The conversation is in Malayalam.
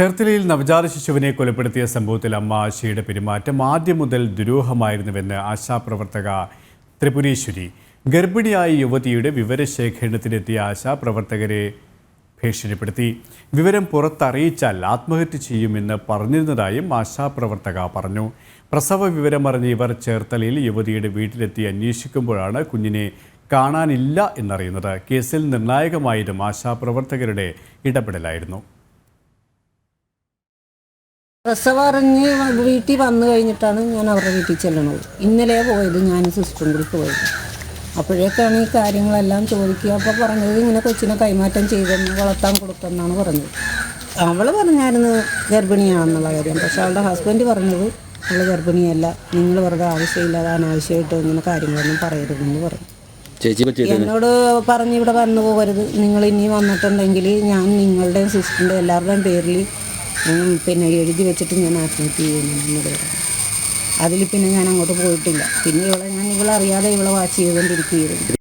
ചേർത്തലയിൽ നവജാത ശിശുവിനെ കൊലപ്പെടുത്തിയ സംഭവത്തിൽ അമ്മ ആശയുടെ പെരുമാറ്റം ആദ്യം മുതൽ ദുരൂഹമായിരുന്നുവെന്ന് ആശാപ്രവർത്തക ത്രിപുരേശ്വരി. ഗർഭിണിയായ യുവതിയുടെ വിവരശേഖരണത്തിനെത്തിയ ആശാപ്രവർത്തകരെ ഭീഷണിപ്പെടുത്തി. വിവരം പുറത്തറിയിച്ചാൽ ആത്മഹത്യ ചെയ്യുമെന്ന് പറഞ്ഞിരുന്നതായും ആശാപ്രവർത്തക പറഞ്ഞു. പ്രസവ വിവരമറിഞ്ഞ ഇവർ ചേർത്തലയിൽ യുവതിയുടെ വീട്ടിലെത്തി അന്വേഷിക്കുമ്പോഴാണ് കുഞ്ഞിനെ കാണാനില്ല എന്നറിയുന്നത്. കേസിൽ നിർണായകമായതും ആശാപ്രവർത്തകരുടെ ഇടപെടലായിരുന്നു. പ്രസവം അറിഞ്ഞ് വീട്ടിൽ വന്നു കഴിഞ്ഞിട്ടാണ് ഞാൻ അവരുടെ വീട്ടിൽ ചെല്ലണത്. ഇന്നലെ പോയത് ഞാൻ സിസ്റ്ററും കൂടി പോയത്. അപ്പോഴേക്കാണ് ഈ കാര്യങ്ങളെല്ലാം ചോദിക്കുക. അപ്പോൾ പറഞ്ഞത് ഇങ്ങനെ കൊച്ചിനെ കൈമാറ്റം ചെയ്തെന്ന് വളർത്താൻ കൊടുത്തെന്നാണ് പറഞ്ഞത്. അവൾ പറഞ്ഞായിരുന്നു ഗർഭിണിയാണെന്നുള്ള കാര്യം. പക്ഷെ അവളുടെ ഹസ്ബൻഡ് പറഞ്ഞത് അവൾ ഗർഭിണിയല്ല. നിങ്ങൾ വെറുതെ ആവശ്യമില്ലാതെ അനാവശ്യമായിട്ട് ഇങ്ങനെ കാര്യങ്ങളൊന്നും പറയരുതെന്ന് പറഞ്ഞു. എന്നോട് പറഞ്ഞ് ഇവിടെ വന്നു പോകരുത്. നിങ്ങൾ ഇനി വന്നിട്ടുണ്ടെങ്കിൽ ഞാൻ നിങ്ങളുടെയും സിസ്റ്ററിന്റെ എല്ലാവരുടെയും പേരിൽ പിന്നെ എഴുതി വെച്ചിട്ട് ഞാൻ ആത്മഹത്യ ചെയ്യുന്നു പറഞ്ഞു അതിൽ പിന്നെ ഞാൻ അങ്ങോട്ട് പോയിട്ടില്ല. പിന്നെ ഇവളെ ഞാൻ ഇവളറിയാതെ ഇവളെ വാച്ച് ചെയ്തുകൊണ്ടിരിക്കുകയായിരുന്നു